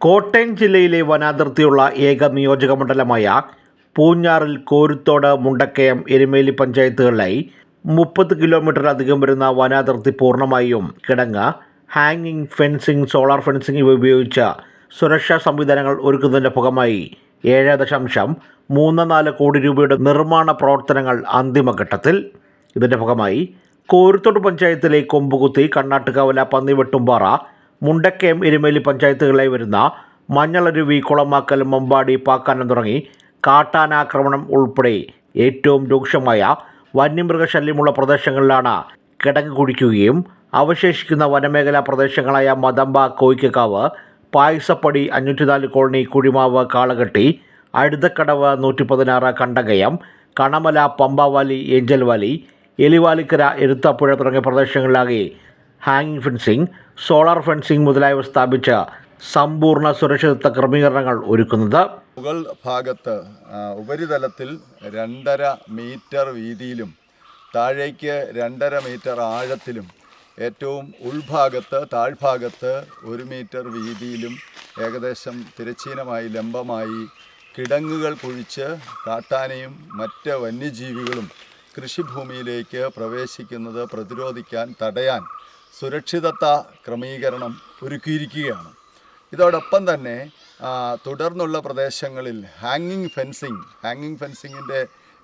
കോട്ടയം ജില്ലയിലെ വനാതിർത്തിയുള്ള ഏക നിയോജക മണ്ഡലമായ പൂഞ്ഞാറിൽ കോരുത്തോട് മുണ്ടക്കയം എരുമേലി പഞ്ചായത്തുകളിലായി മുപ്പത് കിലോമീറ്ററിലധികം വരുന്ന വനാതിർത്തി പൂർണമായും കിടങ്ങ്. ഹാങ്ങിങ് ഫെൻസിംഗ് സോളാർ ഫെൻസിംഗ് ഇവ ഉപയോഗിച്ച് സുരക്ഷാ സംവിധാനങ്ങൾ ഒരുക്കുന്നതിന്റെ ഭാഗമായി ഏഴ് ദശാംശം മൂന്ന് നാല് കോടി രൂപയുടെ നിർമ്മാണ പ്രവർത്തനങ്ങൾ അന്തിമഘട്ടത്തിൽ ഇതിന്റെ ഭാഗമായി കോരുത്തോട് പഞ്ചായത്തിലെ കൊമ്പുകുത്തി കണ്ണാട്ടുകാവല പന്നിവെട്ടുംപാറ മുണ്ടക്കയം എരുമേലി പഞ്ചായത്തുകളിലായി വരുന്ന മഞ്ഞളരുവി കുളമാക്കൽ മമ്പാടി പാക്കാനം തുടങ്ങി കാട്ടാനാക്രമണം ഉൾപ്പെടെ ഏറ്റവും രൂക്ഷമായ വന്യമൃഗശല്യമുള്ള പ്രദേശങ്ങളിലാണ് കിടങ്ങ് കുഴിക്കുകയും അവശേഷിക്കുന്ന വനമേഖലാ പ്രദേശങ്ങളായ മദമ്പ കോയിക്കക്കാവ് പായസപ്പടി അഞ്ഞൂറ്റിനാല് കോളനി കുഴിമാവ് കാളകെട്ടി അഴുതക്കടവ് നൂറ്റി പതിനാറ് കണ്ടകയം കണമല പമ്പാവാലി ഏഞ്ചൽ വാലി എലിവാലിക്കര എരുത്താപ്പുഴ തുടങ്ങിയ പ്രദേശങ്ങളിലാകെ ഹാങ്ങിങ് ഫെൻസിംഗ് സോളാർ ഫെൻസിംഗ് മുതലായവ സ്ഥാപിച്ച സമ്പൂർണ സുരക്ഷിതത്വ ക്രമീകരണങ്ങൾ ഒരുക്കുന്നത്. മുകൾ ഭാഗത്ത് ഉപരിതലത്തിൽ രണ്ടര മീറ്റർ വീതിയിലും താഴേക്ക് രണ്ടര മീറ്റർ ആഴത്തിലും ഏറ്റവും ഉൾഭാഗത്ത് താഴ്ഭാഗത്ത് ഒരു മീറ്റർ വീതിയിലും ഏകദേശം തിരച്ചീനമായി ലംബമായി കിടങ്ങുകൾ കുഴിച്ച് കാട്ടാനയും മറ്റ് വന്യജീവികളും കൃഷിഭൂമിയിലേക്ക് പ്രവേശിക്കുന്നത് പ്രതിരോധിക്കാൻ തടയാൻ സുരക്ഷിതത്വ ക്രമീകരണം ഒരുക്കിയിരിക്കുകയാണ്. ഇതോടൊപ്പം തന്നെ തുടർന്നുള്ള പ്രദേശങ്ങളിൽ ഹാങ്ങിങ് ഫെൻസിങ് ഹാങ്ങിങ് ഫെൻസിങ്ങിന്റെ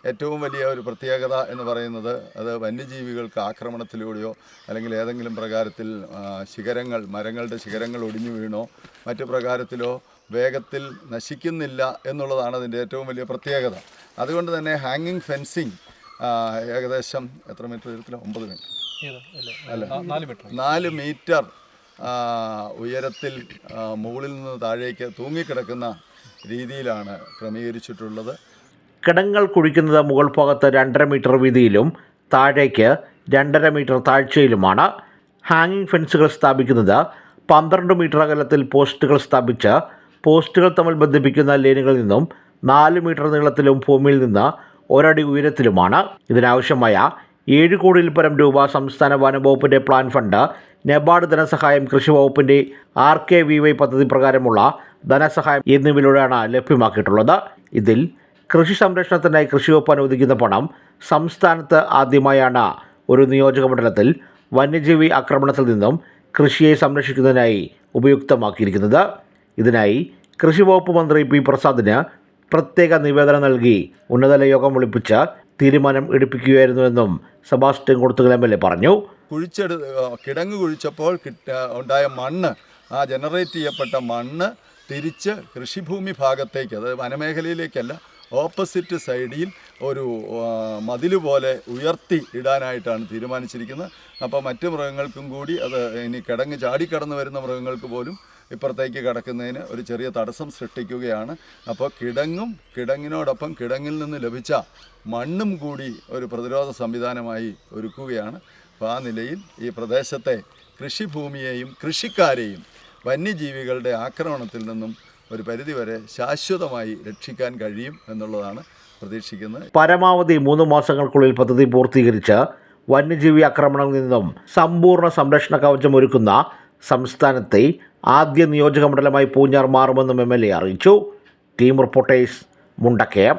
ഏറ്റവും വലിയ ഒരു പ്രത്യേകത എന്ന് പറയുന്നത് അത് വന്യജീവികൾക്ക് ആക്രമണത്തിലൂടെയോ അല്ലെങ്കിൽ ഏതെങ്കിലും പ്രകാരത്തിൽ ശിഖരങ്ങൾ മരങ്ങളുടെ ശിഖരങ്ങൾ ഒടിഞ്ഞു വീണോ മറ്റു പ്രകാരത്തിലോ വേഗത്തിൽ നശിക്കുന്നില്ല എന്നുള്ളതാണ് അതിന്റെ ഏറ്റവും വലിയ പ്രത്യേകത. അതുകൊണ്ട് തന്നെ ഹാങ്ങിങ് ഫെൻസിങ് ഏകദേശം എത്ര മീറ്റർ ഉയരത്തിലോ? ഒമ്പത് മീറ്റർ. നാല് മീറ്റർ. ഉയരത്തിൽ മുകളിൽ നിന്ന് താഴേക്ക് തൂങ്ങിക്കിടക്കുന്ന രീതിയിലാണ് ക്രമീകരിച്ചിട്ടുള്ളത്. കിടങ്ങൾ കുഴിക്കുന്നത് മുകൾ ഭാഗത്ത് രണ്ടര മീറ്റർ വീതിയിലും താഴേക്ക് രണ്ടര മീറ്റർ താഴ്ചയിലുമാണ്. ഹാങ്ങിങ് ഫെൻസുകൾ സ്ഥാപിക്കുന്നത് പന്ത്രണ്ട് മീറ്റർ അകലത്തിൽ പോസ്റ്റുകൾ സ്ഥാപിച്ച് പോസ്റ്റുകൾ തമ്മിൽ ബന്ധിപ്പിക്കുന്ന ലൈനുകളിൽ നിന്നും നാല് മീറ്റർ നീളത്തിലും ഭൂമിയിൽ നിന്ന് ഒരടി ഉയരത്തിലുമാണ്. ഇതിനാവശ്യമായ ഏഴ് കോടിയിൽ പരം രൂപ സംസ്ഥാന വനംവകുപ്പിന്റെ പ്ലാൻ ഫണ്ട് നെബാർഡ് ധനസഹായം കൃഷി വകുപ്പിന്റെ ആർ കെ വി വൈ പദ്ധതി പ്രകാരമുള്ള ധനസഹായം എന്നിവയിലൂടെയാണ് ലഭ്യമാക്കിയിട്ടുള്ളത്. ഇതിൽ കൃഷി സംരക്ഷണത്തിനായി കൃഷി വകുപ്പ് അനുവദിക്കുന്ന പണം സംസ്ഥാനത്ത് ആദ്യമായാണ്. ഒരു നിയോജക മണ്ഡലത്തിൽ വന്യജീവി ആക്രമണത്തിൽ നിന്നും കൃഷിയെ സംരക്ഷിക്കുന്നതിനായി ഉപയുക്തമാക്കിയിരിക്കുന്നത്. ഇതിനായി കൃഷി വകുപ്പ് മന്ത്രി പി പ്രസാദിന് പ്രത്യേക നിവേദനം നൽകി ഉന്നതല യോഗം വിളിപ്പിച്ച് തീരുമാനം എടുപ്പിക്കുകയായിരുന്നുവെന്നും Sebastian Koduthukal M L A പറഞ്ഞു. കുഴിച്ചെടു കിടങ്ങ് കുഴിച്ചപ്പോൾ കിട്ട ഉണ്ടായ മണ്ണ് ആ ജനറേറ്റ് ചെയ്യപ്പെട്ട മണ്ണ് തിരിച്ച് കൃഷിഭൂമി ഭാഗത്തേക്ക് അതായത് വനമേഖലയിലേക്കല്ല ഓപ്പോസിറ്റ് സൈഡിൽ ഒരു മതിൽ പോലെ ഉയർത്തി ഇടാനായിട്ടാണ് തീരുമാനിച്ചിരിക്കുന്നത്. അപ്പോൾ മറ്റ് മൃഗങ്ങൾക്കും കൂടി അത് ഇനി കിടങ്ങ് ചാടിക്കടന്ന് വരുന്ന മൃഗങ്ങൾക്ക് പോലും ഇപ്പുറത്തേക്ക് കിടക്കുന്നതിന് ഒരു ചെറിയ തടസ്സം സൃഷ്ടിക്കുകയാണ്. അപ്പോൾ കിടങ്ങും കിടങ്ങിനോടൊപ്പം കിടങ്ങിൽ നിന്ന് ലഭിച്ച മണ്ണും കൂടി ഒരു പ്രതിരോധ സംവിധാനമായി ഒരുക്കുകയാണ്. അപ്പോൾ ആ നിലയിൽ ഈ പ്രദേശത്തെ കൃഷിഭൂമിയെയും കൃഷിക്കാരെയും വന്യജീവികളുടെ ആക്രമണത്തിൽ നിന്നും ഒരു പരിധിവരെ ശാശ്വതമായി രക്ഷിക്കാൻ കഴിയും എന്നുള്ളതാണ് പ്രതീക്ഷിക്കുന്നത്. പരമാവധി മൂന്ന് മാസങ്ങൾക്കുള്ളിൽ പദ്ധതി പൂർത്തീകരിച്ച് വന്യജീവി ആക്രമണങ്ങളിൽ നിന്നും സമ്പൂർണ സംരക്ഷണ കവചം ഒരുക്കുന്ന സംസ്ഥാനത്തെ ആദ്യ നിയോജക മണ്ഡലമായി പൂഞ്ഞാർ മാറുമെന്നും എം എൽ എ അറിയിച്ചു. Team reporters Mundakayam.